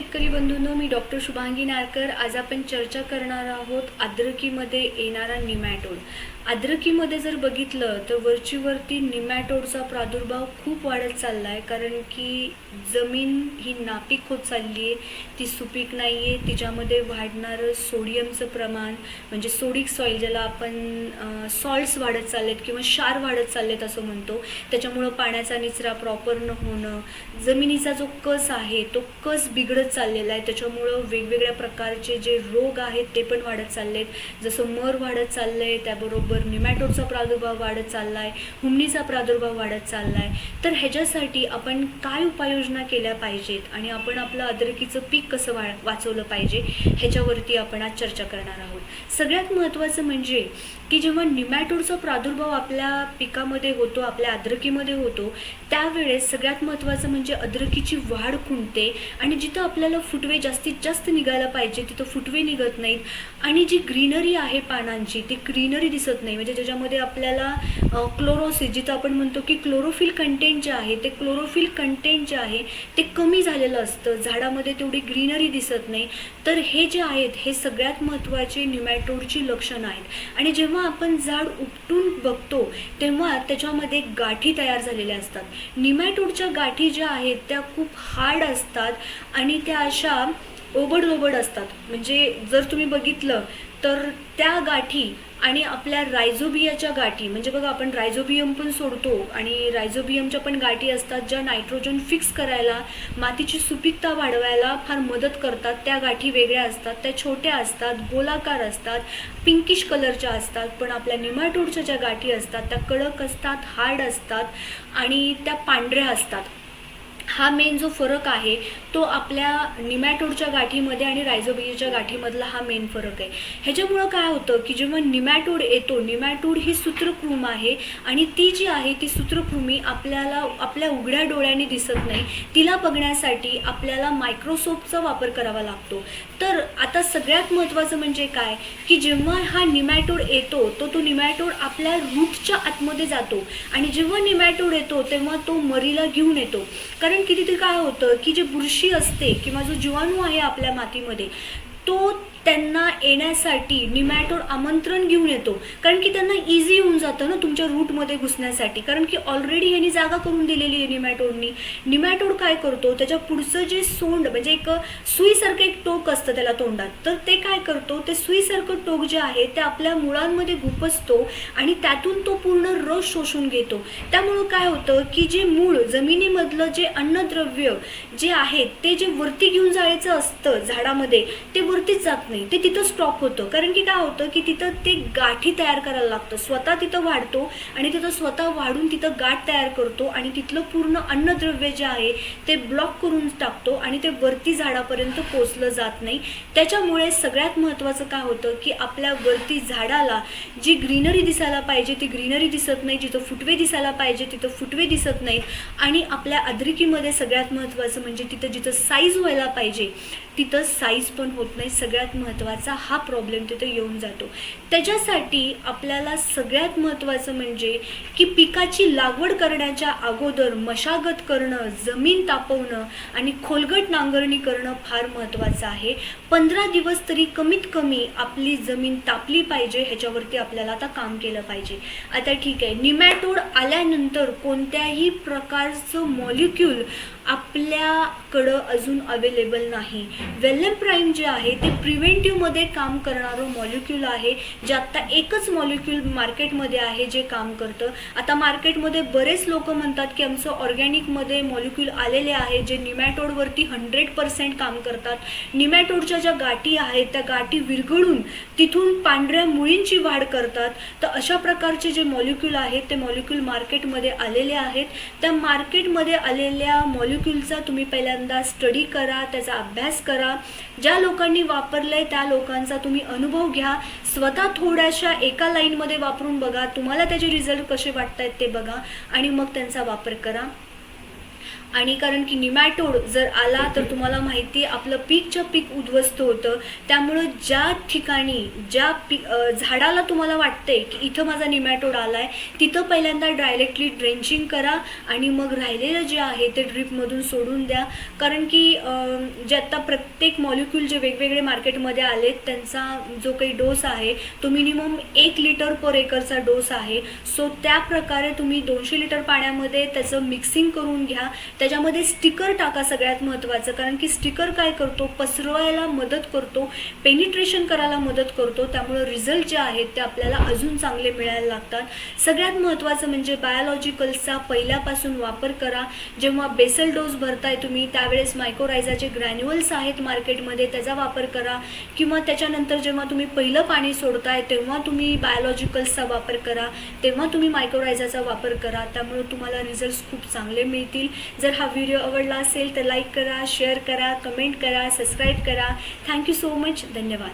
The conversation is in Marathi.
शेतकरी बंधूंनो मी डॉक्टर शुभांगी नारकर. आज आपण चर्चा करणार आहोत आद्रकीमध्ये येणारा निमॅटोड. अद्रकीमध्ये जर बघितलं तर वरची वरती निमॅटोडचा प्रादुर्भाव खूप वाढत चालला आहे कारण की जमीन ही नापीक होत चालली आहे ती सुपीक नाही आहे तिच्यामध्ये वाढणारं सोडियमचं प्रमाण म्हणजे सोडिक सॉईल ज्याला आपण सॉल्ट्स वाढत चाललेत किंवा क्षार वाढत चाललेत असं म्हणतो त्याच्यामुळं पाण्याचा निचरा प्रॉपर न होणं जमिनीचा जो कस आहे तो कस बिघडत चाललेला आहे त्याच्यामुळं वेगवेगळ्या प्रकारचे जे रोग आहेत ते पण वाढत चाललेत. जसं मर वाढत चाललं आहे त्याबरोबर निमॅटोडचा प्रादुर्भाव वाढत चाललाय हुमणीचा प्रादुर्भाव वाढत चाललाय. तर ह्याच्यासाठी आपण काय उपाययोजना केल्या पाहिजेत आणि आपण आपलं अद्रकीचं पीक कसं वा वाचवलं पाहिजे ह्याच्यावरती आपण आज चर्चा करणार आहोत. सगळ्यात महत्त्वाचं म्हणजे की जेव्हा निमॅटोडचा प्रादुर्भाव आपल्या पिकामध्ये होतो आपल्या अद्रकीमध्ये होतो त्यावेळेस सगळ्यात महत्त्वाचं म्हणजे अद्रकीची वाढ खुंटते आणि जिथं आपल्याला फुटवे जास्तीत जास्त निघायला पाहिजे तिथं फुटवे निघत नाहीत. आणि जी ग्रीनरी आहे पानांची ती ग्रीनरी दिसत नाही. म्हणजे ज्याच्यामध्ये आपल्याला क्लोरोसिस जिथं आपण म्हणतो की क्लोरोफिल कंटेंट जे आहे ते क्लोरोफिल कंटेंट जे आहे ते कमी झालेलं असतं. झाडामध्ये तेवढी ग्रीनरी दिसत नाही. तर हे जे आहेत हे सगळ्यात महत्त्वाचे निमॅटोडची लक्षणं आहेत. आणि जेव्हा आपण झाड उपटून बघतो तेव्हा त्याच्यामध्ये गाठी तयार झालेल्या असतात. निमॅटोडच्या गाठी ज्या आहेत त्या खूप हार्ड असतात आणि त्या अशा ओबड ओबड असतात. म्हणजे जर तुम्ही बघितलं तर त्या गाठी आणि आपल्या रायझोबियाच्या गाठी म्हणजे बघा आपण रायझोबियम पण सोडतो आणि रायझोबियमच्या पण गाठी असतात ज्या नायट्रोजन फिक्स करायला मातीची सुपीकता वाढवायला फार मदत करतात. त्या गाठी वेगळ्या असतात त्या छोट्या असतात गोलाकार असतात पिंकिश कलरच्या असतात पण आपल्या निमाटोडच्या ज्या गाठी असतात त्या कडक असतात हार्ड असतात आणि त्या पांढऱ्या असतात. हा मेन जो फरक आहे तो आपल्या निमॅटोडच्या गाठीमध्ये आणि रायझोबियाच्या गाठीमधला हा मेन फरक आहे. ह्याच्यामुळं काय होतं की जेव्हा निमॅटोड येतो निमॅटोड ही सूत्रकृम आहे आणि ती जी आहे ती सूत्रकृमी आपल्याला आपल्या उघड्या डोळ्यांनी दिसत नाही. तिला बघण्यासाठी आपल्याला मायक्रोसोपचा वापर करावा लागतो. तर आता सगळ्यात महत्त्वाचं म्हणजे काय? की जेव्हा हा निमॅटोड येतो तो तो निमॅटोड आपल्या रूटच्या आतमध्ये जातो. आणि जेव्हा निमॅटोड येतो तेव्हा तो मरीला घेऊन येतो. कारण कितीतरी काय होतं की जे बुरशी असते किंवा जो जीवाणू आहे आपल्या मातीमध्ये तो त्यांना येण्यासाठी निमॅटोड आमंत्रण घेऊन येतो. कारण की त्यांना इझी होऊन जातं ना तुमच्या रूटमध्ये घुसण्यासाठी. कारण की ऑलरेडी ह्यांनी जागा करून दिलेली आहे निमॅटोडनी निमॅटोड काय करतो? त्याच्या पुढचं जे सोंड म्हणजे एक सुईसारखं एक टोक असतं त्याला तोंडात. तर ते काय करतो? ते सुईसारखं टोक जे आहे ते आपल्या मुळांमध्ये घुपसतो आणि त्यातून तो पूर्ण रस शोषून घेतो. त्यामुळं काय होतं की जे मूळ जमिनीमधलं जे अन्नद्रव्य जे आहे ते जे वरती घेऊन जायचं असतं झाडामध्ये ते वरतीच जात नाही. ते तिथं स्टॉप होतं. कारण की काय होतं की तिथं ते गाठी तयार करायला लागतं. स्वतः तिथं वाढतो आणि तिथं स्वतः वाढून तिथं गाठ तयार करतो आणि तिथलं पूर्ण अन्नद्रव्य जे आहे ते ब्लॉक करून टाकतो आणि ते वरती झाडापर्यंत पोचलं जात नाही. त्याच्यामुळे सगळ्यात महत्त्वाचं काय होतं की आपल्या वरती झाडाला जी ग्रीनरी दिसायला पाहिजे ती ग्रीनरी दिसत नाही. जिथं फुटवे दिसायला पाहिजे तिथं फुटवे दिसत नाहीत. आणि आपल्या अद्रिकीमध्ये सगळ्यात महत्त्वाचं म्हणजे तिथं जिथं साईज व्हायला पाहिजे तिथं साईज पण होत नाही सगळ्यात महत्त्वाचा हा प्रॉब्लेम तिथे येऊन जातो. त्याच्यासाठी आपल्याला सगळ्यात महत्त्वाचं म्हणजे की पिकाची लागवड करण्याच्या अगोदर मशागत करणं जमीन तापवणं आणि खोलगट नांगरणी करणं फार महत्त्वाचं आहे. पंधरा दिवस तरी कमीत कमी आपली जमीन तापली पाहिजे ह्याच्यावरती आपल्याला आता काम केलं पाहिजे. आता ठीक आहे निमॅटोड आल्यानंतर कोणत्याही प्रकारचं मॉलिक्यूल आपल्याकडं अजून अवेलेबल नाही. वेल्लम प्राईम जे आहे ते प्रिव्हेंटिव्हमध्ये काम करणारं मॉलिक्यूल आहे. जे आत्ता एकच मॉलिक्यूल मार्केटमध्ये आहे जे काम करतं. आता मार्केटमध्ये बरेच लोक म्हणतात की आमचं ऑर्गॅनिकमध्ये मॉलिक्यूल आलेले आहे. जे निमॅटोडवरती हंड्रेड पर्सेंट काम करतात. निमॅटोडच्या ज्या गाठी आहेत त्या गाठी विरघळून तिथून पांढऱ्या मुळींची वाढ करतात. तर अशा प्रकारचे जे मॉलिक्यूल आहेत ते मॉलिक्यूल मार्केटमध्ये आलेले आहेत. त्या मार्केटमध्ये आलेल्या मॉलिक्यूलचा तुम्ही पहिल्यांदा स्टडी करा त्याचा अभ्यास करा. ज्या लोकांनी वापरलंय त्या लोकांचा तुम्ही अनुभव घ्या. स्वतः थोड्याशा एका लाईनमध्ये वापरून बघा. तुम्हाला त्याचे रिझल्ट कसे वाटत आहेत ते बघा. आणि मग त्यांचा वापर करा. आणि कारण की निमॅटोड जर आला तर तुम्हाला माहिती आहे आपलं पीकच्या पीक उद्ध्वस्त होतं. त्यामुळं ज्या ठिकाणी ज्या पी झाडाला तुम्हाला वाटते की इथं माझा निमॅटोड आला आहे तिथं पहिल्यांदा डायरेक्टली ड्रेंचिंग करा आणि मग राहिलेलं जे आहे ते ड्रीपमधून सोडून द्या. कारण की जे आत्ता प्रत्येक मॉलिक्यूल जे वेगवेगळे मार्केटमध्ये आलेत त्यांचा जो काही डोस आहे तो मिनिमम एक लिटर पर एकरचा डोस आहे. सो त्या प्रकारे तुम्ही दोनशे लिटर पाण्यामध्ये त्याचं मिक्सिंग करून घ्या. त्याच्यामध्ये स्टिकर टाका सगळ्यात महत्त्वाचं कारण की स्टिकर काय करतो? पसरवायला मदत करतो पेनिट्रेशन करायला मदत करतो. त्यामुळं रिझल्ट जे आहेत ते आपल्याला अजून चांगले मिळायला लागतात. सगळ्यात महत्त्वाचं म्हणजे बायोलॉजिकल्सचा पहिल्यापासून वापर करा. जेव्हा बेसल डोस भरताय तुम्ही त्यावेळेस मायक्रोरायझाचे ग्रॅन्युअल्स आहेत मार्केटमध्ये त्याचा वापर करा. किंवा त्याच्यानंतर जेव्हा तुम्ही पहिलं पाणी सोडताय तेव्हा तुम्ही बायोलॉजिकल्सचा वापर करा. तेव्हा तुम्ही मायक्रोरायझाचा वापर करा. त्यामुळे तुम्हाला रिझल्ट्स खूप चांगले मिळतील. जर हा व्हिडिओ आवडला असेल तर लाईक करा शेअर करा कमेंट करा सबस्क्राईब करा. थँक्यू सो मच धन्यवाद.